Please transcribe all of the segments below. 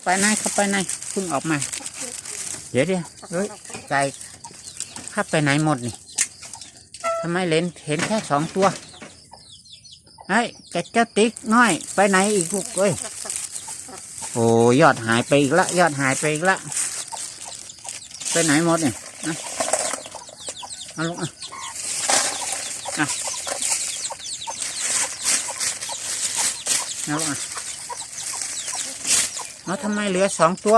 าไปไหนเข้าไปไหนเพิ่งออกมา เดี๋ยวเดี๋ยวเฮ้ยไก่เข้าไปไหนหมดนี่ทำไมเห็นเห็นแค่สองตัวไอ้ยแกเจ้าติ๊กน้อย ไปไหนอีกลูกเอ้ยโอ้ยอดหายไปอีกละ ยอดหายไปอีกละ ไปไหนหมดเนี่ยนะเอาลูกอะอะเอาลูกอะ เอาทำไมเหลือสองตัว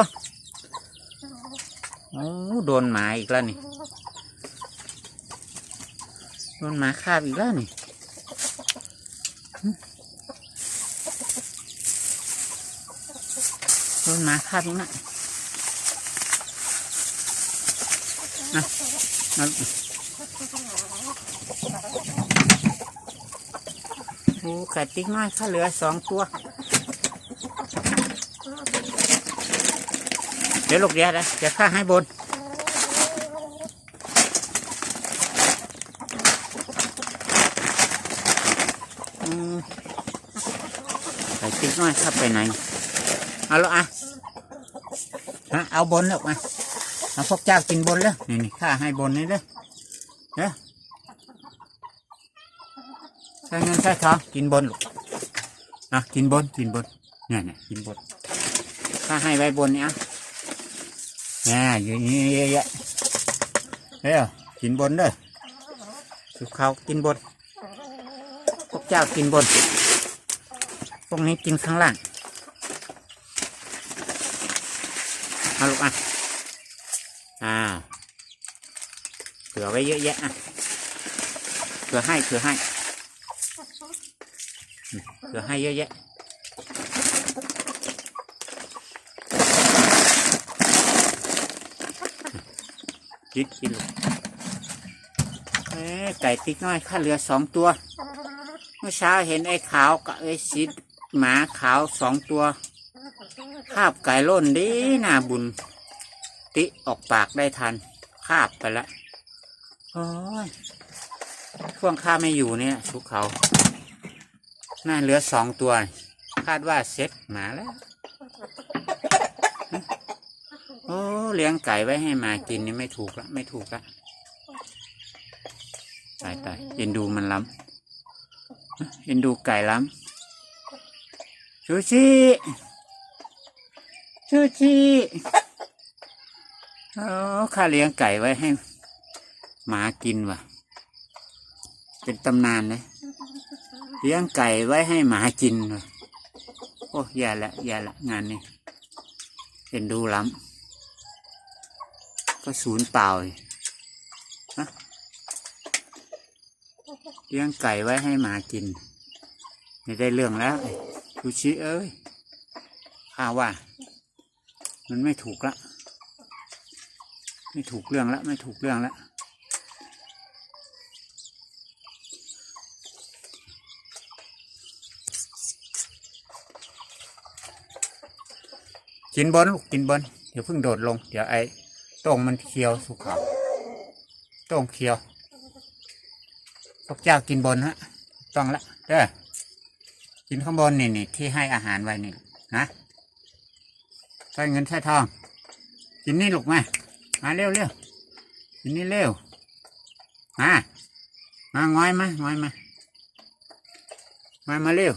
โอ้โดนหมาอีกแล้วนี่ โดนหมาคาบอีกแล้วนี่โดนหมาคาบอีกแล้วนะนะโอ้ไก่ติ๊กน้อยข้าเหลือสองตัว ดี๋ยวลูกเดียวนะเดี๋ยวข้าให้บนอืมไก่ติ๊กน้อยข้าไปไหน เอาละอะฮะเอาบนแล้วมาเอาพวกเจ้ากินบนแล้วนี่นี่ข้าให้บนนี่เลยเด้อใช้เงินใช้ทองกินบนลูกอะกินบนกินบนเนี่ยเนี่ยกินบนข้าให้ไว้บนเนี่ย เนี่ยอยู่นี่เยอะๆเด้อกินบนเด้อสุขเขากินบนพวกเจ้ากินบน พวกนี้กินข้างล่างมาลูกอะอ่าเผื่อไว้เยอะแยะอะเผื่อให้เผื่อให้เผื่อให้เยอะแยะ กินกินลูกเอ๊ะไก่ติ๊กน้อยข้าเหลือสองตัว เมื่อเช้าเห็นไอ้ขาวกับไอ้สีหมาขาวสองตัวคาบไก่ล่นดีน่าบุญ ติออกปากได้ทันคาบไปละโอ้ยช่วงข้าไม่อยู่เนี่ยสุกเขา น่าเหลือสองตัว คาดว่าเซ็ตหมาแล้ว โอ้เลี้ยงไก่ไว้ให้หมากินนี่ไม่ถูกละไม่ถูกละตายตายเอ็นดูมันล้ำเห็นดูไก่ล้ำชูชีชูชีโอ้ข้าเลี้ยงไก่ไว้ให้หมากินว่ะ เป็นตำนานเลยเลี้ยงไก่ไว้ให้หมากินว่ะโอ้ย่ละย่ละงานนี้เห็นดูล้ำ ก็ศูนย์เปล่าเลยฮะเลี้ยงไก่ไว้ให้หมากิน ไม่ได้เรื่องแล้วชูชิเอ้ยข้าว่า มันไม่ถูกละ ไม่ถูกเรื่องละ ไม่ถูกเรื่องละกินบนลูกกินบนเดี๋ยวเพิ่งโดดลง เดี๋ยวไอ ต้งมันเคี้ยวสุขเขาต้งเคี้ยวพวกเจ้ากินบนฮะ ต้องละเด้อกินข้างบนนี่นี่ที่ให้อาหารไว้นี่นะใช้เงินใช้ทอง กินนี่ลูกมา มาเร็วเร็วกินนี่เร็วมามาง้อยมาง้อยมามามาเร็ว